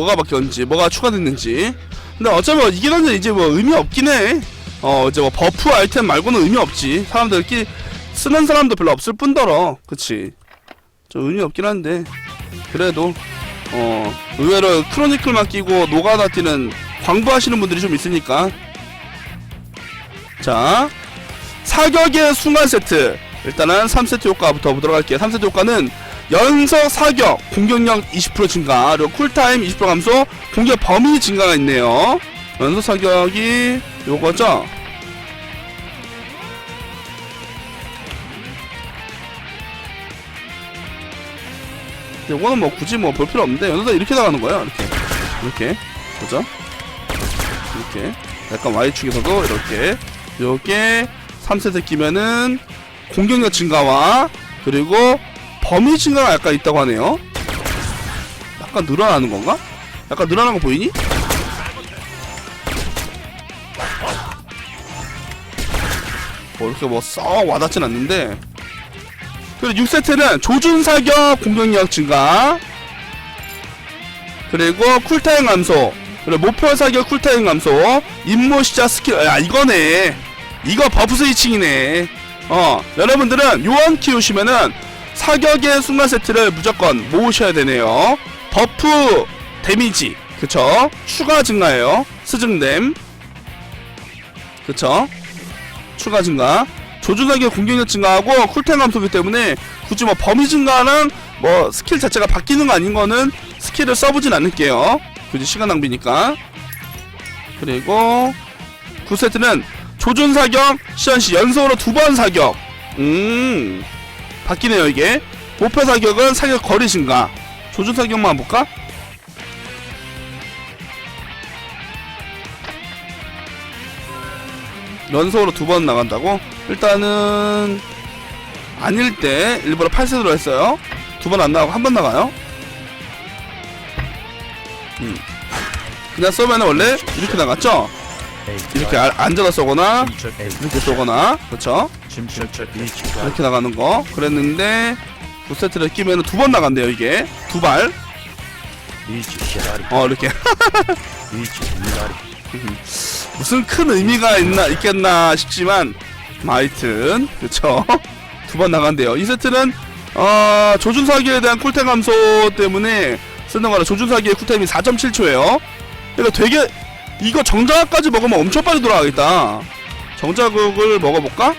뭐가 바뀌었는지 뭐가 추가됐는지. 근데 뭐 이긴 한데 이제 뭐 의미 없긴 해어 이제 뭐 버프 아이템 말고는 의미 없지. 사람들끼리 쓰는 사람도 별로 없을 뿐더러. 그치? 좀 의미 없긴 한데. 그래도 어 의외로 크로니클만 끼고 노가다 뛰는 광부하시는 분들이 좀 있으니까. 자 사격의 순간 세트. 일단은 3세트 효과부터 보도록 할게요. 3세트 효과는 연속 사격 공격력 20% 증가 그리고 쿨타임 20% 감소 공격 범위 증가가 있네요. 연속 사격이 요거죠? 요거는 뭐 굳이 뭐 볼 필요 없는데 연속 이렇게 나가는 거예요 이렇게. 이렇게. 보죠? 이렇게. 약간 Y축에서도 이렇게. 요게 3세트 끼면은 공격력 증가와 그리고 범위 증가가 약간 있다고 하네요. 약간 늘어나는 건가? 약간 늘어나는 거 보이니? 뭐 이렇게 뭐 썩 와닿진 않는데. 그리고 6세트는 조준 사격 공격력 증가. 그리고 쿨타임 감소. 그리고 목표 사격 쿨타임 감소. 임무 시작 스킬. 야 이거네. 이거 버프 스위칭이네. 어 여러분들은 요원 키우시면은 사격의 순간 세트를 무조건 모으셔야 되네요. 버프 데미지. 그쵸? 추가 증가예요. 스증됨 그쵸? 추가 증가. 조준하게 공격력 증가하고 쿨타임 감소기 때문에 굳이 뭐 범위 증가랑 뭐 스킬 자체가 바뀌는 거 아닌 거는 스킬을 써보진 않을게요. 굳이 시간 낭비니까. 그리고 9세트는 조준 사격 시연시 연속으로 두 번 사격. 음 바뀌네요 이게 목표 사격은 사격 거리 증가 조준 사격만 볼까? 연속으로 두 번 나간다고? 일단은 아닐 때 일부러 8세트로 했어요 두 번 안 나가고 한 번 나가요 음. 그냥 쏘면 원래 이렇게 나갔죠? 이렇게 아, 앉아서 쏘거나 이렇게 쏘거나 그렇죠? 이렇게 나가는 거. 그랬는데 9세트를 끼면 두 번 나간대요 이게. 두발 어 이렇게. 무슨 큰 의미가 있나 있겠나 싶지만 뭐 하여튼 그쵸. 두 번 나간대요. 이 세트는 어 조준사기에 대한 쿨타임 감소 때문에 쓰는 거라 조준사기의 쿨타임이 4.7초예요. 그러니까 되게 이거 정자까지 먹으면 엄청 빨리 돌아가겠다. 정자극을 먹어볼까?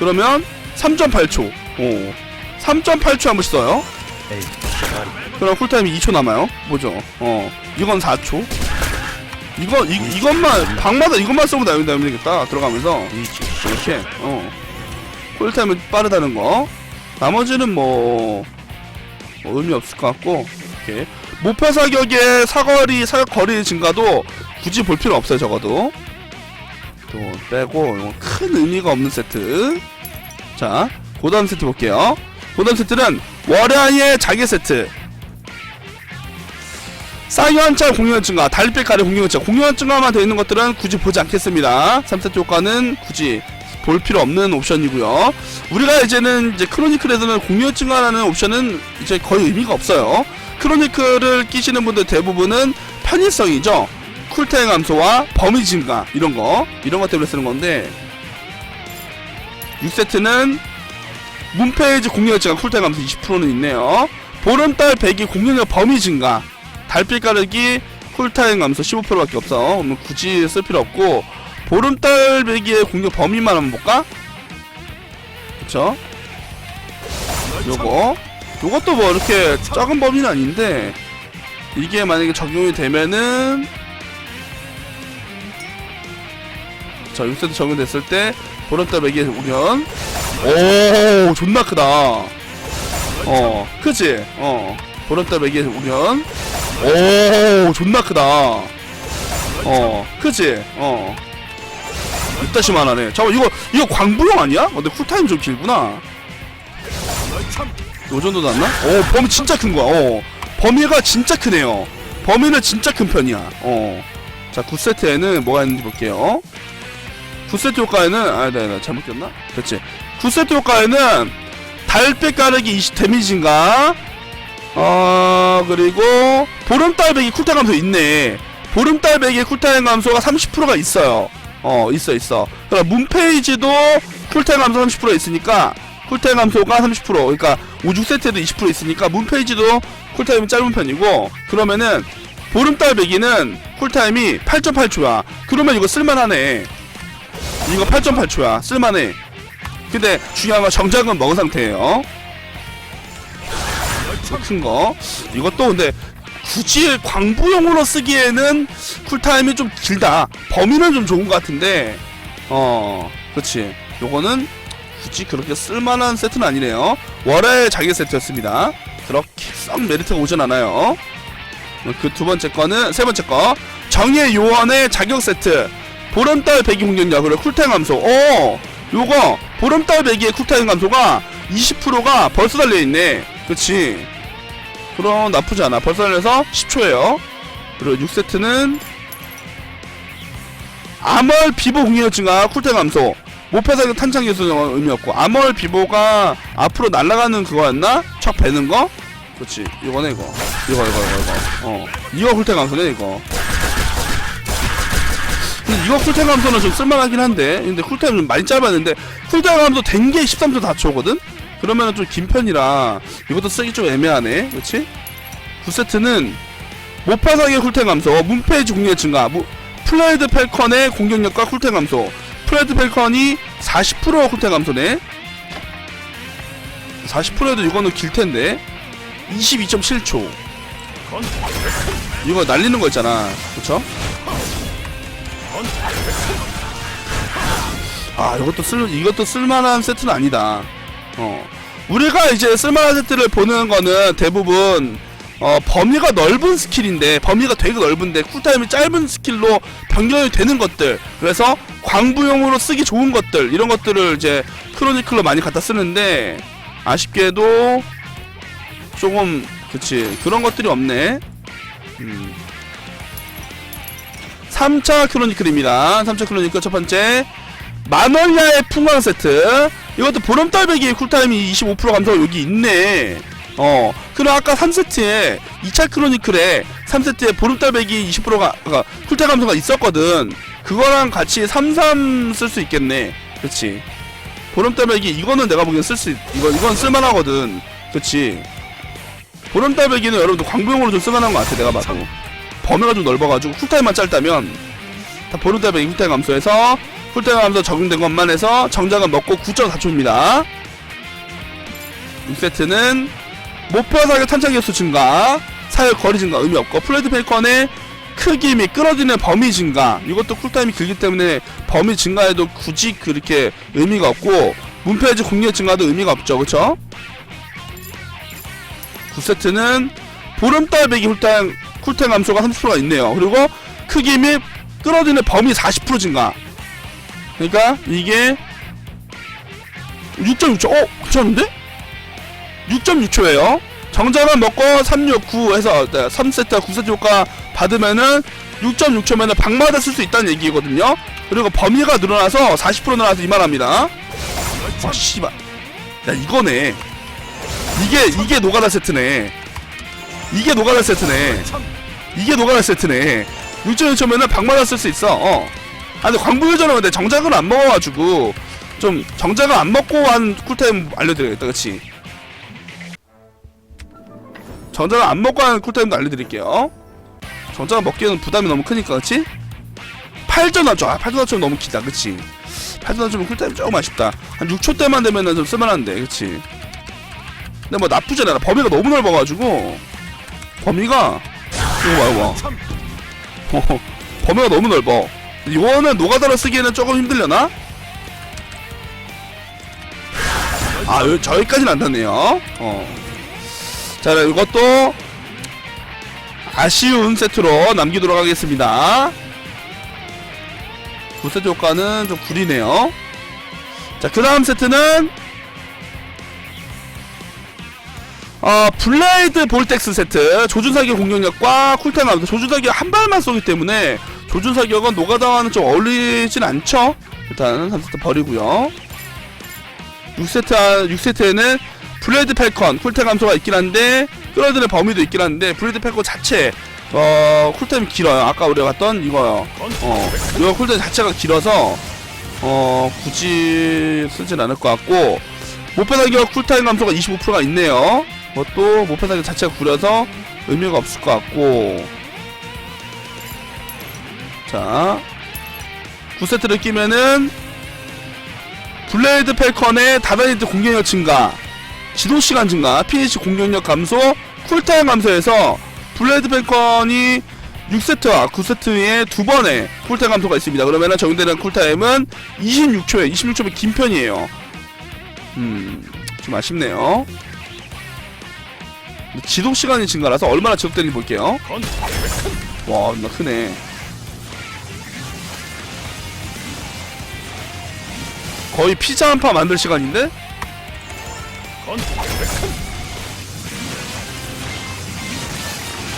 그러면 3.8초. 오. 3.8초 한 번씩 써요. 그럼 쿨타임이 2초 남아요. 뭐죠? 어. 이건 4초. 이거 이, 이것만 방마다 이것만 쓰면 되면 되겠다. 들어가면서. 이렇게. 어. 쿨타임은 빠르다는 거. 나머지는 뭐, 뭐 의미 없을 것 같고. 이렇게. 목표 사격의 사거리 사격 거리 증가도 굳이 볼 필요 없어요 적어도 또 빼고 이거 큰 의미가 없는 세트 자 고다음 세트 볼게요 고다음 세트는 월야의 자기 세트 사이언짤 공룡 증가, 달빛 가리 공룡 증가, 공룡 증가만 되어 있는 것들은 굳이 보지 않겠습니다. 3세트 효과는 굳이 볼 필요 없는 옵션이고요. 우리가 이제는 이제 크로니클에서는 공룡 증가라는 옵션은 이제 거의 의미가 없어요. 크로니클을 끼시는 분들 대부분은 편의성이죠. 쿨타임 감소와 범위 증가 이런 거 이런 것 때문에 쓰는 건데 6세트는 문페이지 공격력 증가 쿨타임 감소 20%는 있네요. 보름달 배기 공격력 범위 증가 달빛 가르기 쿨타임 감소 15%밖에 없어. 그러면 굳이 쓸 필요 없고 보름달 배기의 공격 범위만 한번 볼까? 그쵸? 요거 요것도 뭐 이렇게 작은 범위는 아닌데 이게 만약에 적용이 되면은 자 6세트 적용됐을 때 보름달 배기의 공연 오 존나 크다. 어 크지? 어 보름달 배기의 공연 오 존나 크다. 어 크지? 어. 이따시만 하네. 잠깐 이거 이거 광부용 아니야? 어, 근데 쿨타임 좀 길구나. 요 정도 났나? 오 범위 진짜 큰 거야. 어 범위가 진짜 크네요. 범위는 진짜 큰 편이야. 어 자 9세트에는 뭐가 있는지 볼게요 9세트 효과에는 아 네, 네, 잘못 꼈나? 그렇지. 9세트 효과에는 달빛 가르기 20 데미지인가? 어 그리고 보름달배기 쿨타임 감소 있네. 보름달배기 쿨타임 감소가 30%가 있어요. 어 있어 있어. 그럼 문페이지도 쿨타임 감소 30% 있으니까 쿨타임 감소가 30% 그러니까 오죽 세트에도 20% 있으니까 문페이지도 쿨타임이 짧은 편이고 그러면은 보름달 배기는 쿨타임이 8.8초야. 그러면 이거 쓸만하네 이거 8.8초야 쓸만해 근데 중요한 건 정작은 먹은 상태예요 큰 거. 이것도 근데 굳이 광부용으로 쓰기에는 쿨타임이 좀 길다. 범위는 좀 좋은 것 같은데, 어, 그렇지. 요거는 굳이 그렇게 쓸만한 세트는 아니네요. 월화의 자기 세트였습니다. 그렇게 썩 메리트가 오진 않아요. 그 두 번째 거는, 세 번째 거. 정의 요원의 자격 세트. 보름달 배기 공격력, 그리고 쿨타임 감소. 어, 요거, 보름달 배기의 쿨타임 감소가 20%가 벌써 달려있네. 그치. 그럼 나쁘지 않아. 벌써 달려서 10초예요. 그리고 6세트는 암월 비보 공격력 증가 쿨타임 감소. 모패사격 탄창 개수는 의미 없고 암월 비보가 앞으로 날아가는 그거였나? 척 베는 거? 그렇지. 이거네 이거. 이거 이거 이거 이거. 어. 이거 쿨타임 감소네 이거. 이거 쿨타임 감소는 좀 쓸만하긴 한데 근데 쿨타임 좀 많이 짧았는데 쿨타임 감소 된 게 13초 4초거든? 그러면은 좀 긴 편이라 이것도 쓰기 좀 애매하네 그렇지? 9세트는 모파사기의 쿨타임 감소 문페이지 공격 증가 무, 플레이드 펠컨의 공격력과 쿨타임 감소 플레이드 펠컨이 40% 쿨타임 감소네 40%에도 이거는 길텐데 22.7초 이거 날리는 거 있잖아 그쵸? 아 이것도 쓸 이것도 쓸만한 세트는 아니다. 어 우리가 이제 쓸만한 세트를 보는 거는 대부분 어 범위가 넓은 스킬인데 범위가 되게 넓은데 쿨타임이 짧은 스킬로 변경이 되는 것들 그래서 광부용으로 쓰기 좋은 것들 이런 것들을 이제 크로니클로 많이 갖다 쓰는데 아쉽게도 조금 그치 그런 것들이 없네. 음. 3차 크로니클입니다. 3차 크로니클 첫 번째 만월야의 풍광 세트. 이것도 보름달배기의 쿨타임이 25% 감소가 여기 있네. 어 그럼 아까 3세트에 2차 크로니클에 3세트에 보름달배기 20%가 그러니까 쿨타임 감소가 있었거든. 그거랑 같이 33 쓸 수 있겠네. 그렇지. 보름달배기 이거는 내가 보기엔 쓸수 이거 이건 쓸만하거든. 그렇지. 보름달배기는 여러분들 광부용으로 좀 쓸만한 것 같아 내가 봐도 범위가 좀 넓어가지고 쿨타임만 짧다면 다 보름달배기 쿨타임 감소해서 쿨타임 감소 적용된 것만 해서 정작은 먹고 9.4초입니다. 6세트는 목표 사격 탄창 개수 증가, 사격 거리 증가 의미 없고 플레이드 페이컨의 크기 및 끌어들이는 범위 증가 이것도 쿨타임이 길기 때문에 범위 증가에도 굳이 그렇게 의미가 없고 문패지 공격 증가도 의미가 없죠 그쵸? 9세트는 보름달 배기 쿨타임 쿨타임 감소가 30%가 있네요. 그리고 크기 및 끌어들이는 범위 40% 증가. 그러니까 이게 6.6초. 어? 괜찮은데? 6.6초예요. 정작은 먹고 369 해서 3세트 9세트 효과 받으면은 6.6초면은 방마다 쓸 수 있다는 얘기거든요. 그리고 범위가 늘어나서 40% 늘어나서 이만합니다. 아 씨발. 야 이거네. 이게 이게 노가다 세트네 이게 노가다 세트네. 이게 노가다 세트네. 6.6초면은 방마다 쓸 수 있어. 어. 아 근데 광부유전은 근데 정작을 안 먹어가지고 좀 정작을 안 먹고 한 쿨타임 알려드려야겠다 그치? 정작을 안 먹고 한 쿨타임도 알려드릴게요. 정작을 먹기에는 부담이 너무 크니까 그치? 8전 하죠 아 8전 하면 너무 기다 그치? 8전 하면 쿨타임 조금 아쉽다. 한 6초 때만 되면은 좀 쓸만한데 그치? 근데 뭐 나쁘지 않아. 범위가 너무 넓어가지고 범위가 이거 봐 이거 봐 어, 범위가 너무 넓어 이거는 노가다로 쓰기에는 조금 힘들려나? 아, 요, 저기까지는 안 닿네요. 어. 자, 이것도 아쉬운 세트로 남기도록 하겠습니다. 9세트 효과는 좀 구리네요. 자, 그 다음 세트는 어, 블레이드 볼텍스 세트. 조준사기 공격력과 쿨타임 감소 조준사기 한 발만 쏘기 때문에 조준사격은 노가다와는 좀 어울리진 않죠? 일단 3세트 버리고요. 6세트, 6세트에는 블레이드 펠컨 쿨타임 감소가 있긴 한데 끌어들이는 범위도 있긴 한데 블레이드 펜커 자체 어 쿨타임이 길어요. 아까 우리가 봤던 이거요. 어 이거 쿨타임 자체가 길어서 어 굳이 쓰진 않을 것 같고 모페사기와 쿨타임 감소가 25%가 있네요 그것도 모페사기 자체가 구려서 의미가 없을 것 같고. 자 9세트를 끼면은 블레이드 펠컨의 다다니트 공격력 증가 지도시간 증가 피니시 공격력 감소 쿨타임 감소에서 블레이드 펠컨이 6세트와 9세트에 두 번의 쿨타임 감소가 있습니다. 그러면은 적용되는 쿨타임은 26초에 26초면 긴 편이에요. 음 좀 아쉽네요 지속 시간이 증가라서 얼마나 지속되는지 볼게요 와, 나 크네. 거의 피자 한 파 만들 시간인데?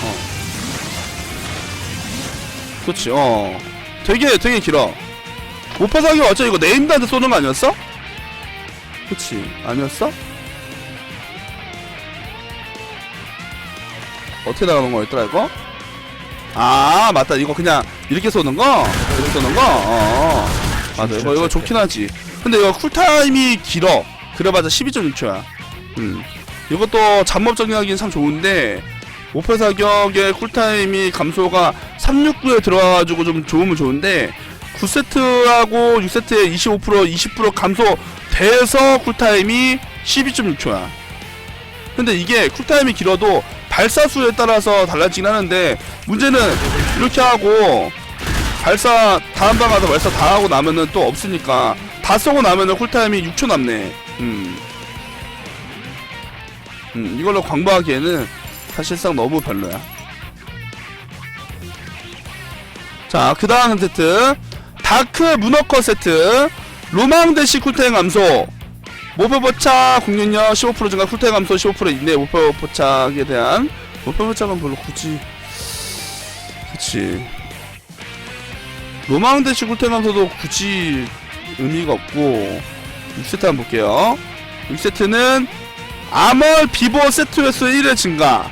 어. 그렇지, 어. 되게, 되게 길어. 오파사기가 어차피 이거 네임드한테 쏘는 거 아니었어? 그치, 아니었어? 어떻게 나가는 거였더라, 이거? 아 맞다. 이거 그냥 이렇게 쏘는 거? 이렇게 쏘는 거? 어, 맞아. 이거 이거 좋긴 하지. 근데 이거 쿨타임이 길어. 그래봤자 12.6초야. 음. 이것도 잠업 적용하기는 참 좋은데 목표 사격의 쿨타임이 감소가 369에 들어가가지고 좀 좋으면 좋은데 9세트하고 6세트에 25% 20% 감소돼서 쿨타임이 12.6초야. 근데 이게 쿨타임이 길어도 발사 수에 따라서 달라지긴 하는데 문제는 이렇게 하고 발사 다음 방 가서 발사 다 하고 나면은 또 없으니까 다 쏘고 나면은 쿨타임이 6초 남네. 음. 음, 이걸로 광고하기에는 사실상 너무 별로야. 자, 그 다음 세트. 다크 문어커 세트. 로망 대시 쿨타임 감소. 목표 포착 공격력 15% 증가 쿨타임 감소 15% 있네 목표 포착에 대한 목표 포착은 별로 굳이 그치. 로망 대시 쿨타임 감소도 굳이 의미가 없고 6세트 한번 볼게요. 6세트는 아멀 비보 세트 횟수 1회 증가.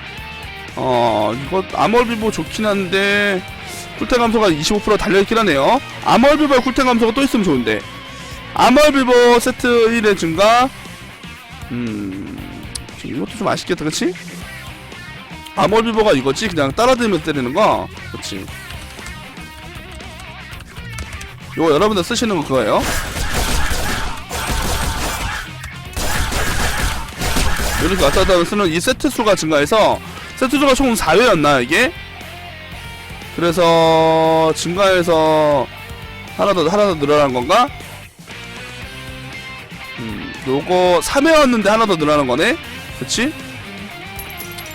어 이거 아멀 비보 좋긴 한데 쿨타임 감소가 25% 달려있긴 하네요. 아멀 비보의 쿨타임 감소가 또 있으면 좋은데 아멀비버 세트 1의 증가 음좀 이것도 좀 아쉽겠다 그치? 아멀비버가 이거지 그냥 따라들면서 때리는 거 그치 요거 여러분들 쓰시는 거 그거예요 이렇게 왔다 갔다 쓰는 이 세트 수가 증가해서 세트 수가 총 4회였나 이게? 그래서 증가해서 하나 더 하나 더 늘어난 건가? 음, 요거 3회였는데 하나 더 늘어나는 거네? 그치?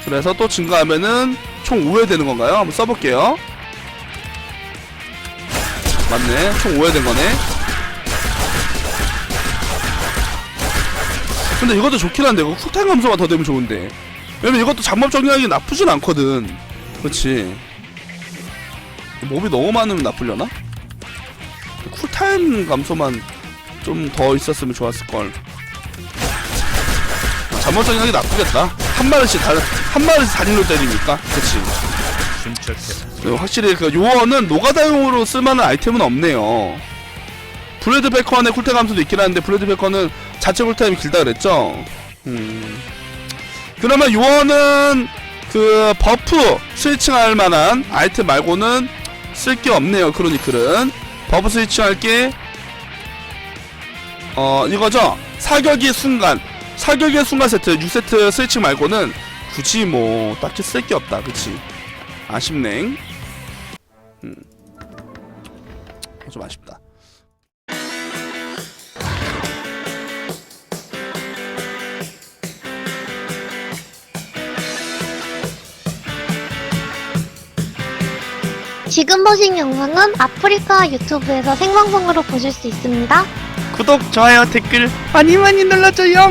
그래서 또 증가하면은 총 5회 되는 건가요? 한번 써볼게요. 맞네. 총 5회 된 거네. 근데 이것도 좋긴 한데, 이거 쿨타임 감소가 더 되면 좋은데. 왜냐면 이것도 잠법 정리하기 나쁘진 않거든. 그치? 몹이 너무 많으면 나쁘려나? 쿨타임 감소만 좀 더 있었으면 좋았을 걸. 잠못적인 하기 나쁘겠다. 한 마리씩 다, 한 마리씩 달인로 때리니까. 그치. 네, 확실히 그 요원은 노가다용으로 쓸만한 아이템은 없네요. 브레드 베컨의 쿨타임 감소도 있긴 한데 브레드 베컨은 자체 쿨타임이 길다 그랬죠. 음. 그러면 요원은 그 버프 스위칭할 만한 아이템 말고는 쓸 게 없네요. 크로니클은 버프 스위칭할 게 어 이거죠 사격의 순간 사격의 순간 세트 6세트 스위칭 말고는 굳이 뭐 딱히 쓸 게 없다. 그치? 아쉽네. 음 좀 아쉽다. 지금 보신 영상은 아프리카 유튜브에서 생방송으로 보실 수 있습니다. 구독 좋아요 댓글 많이 많이 눌러줘요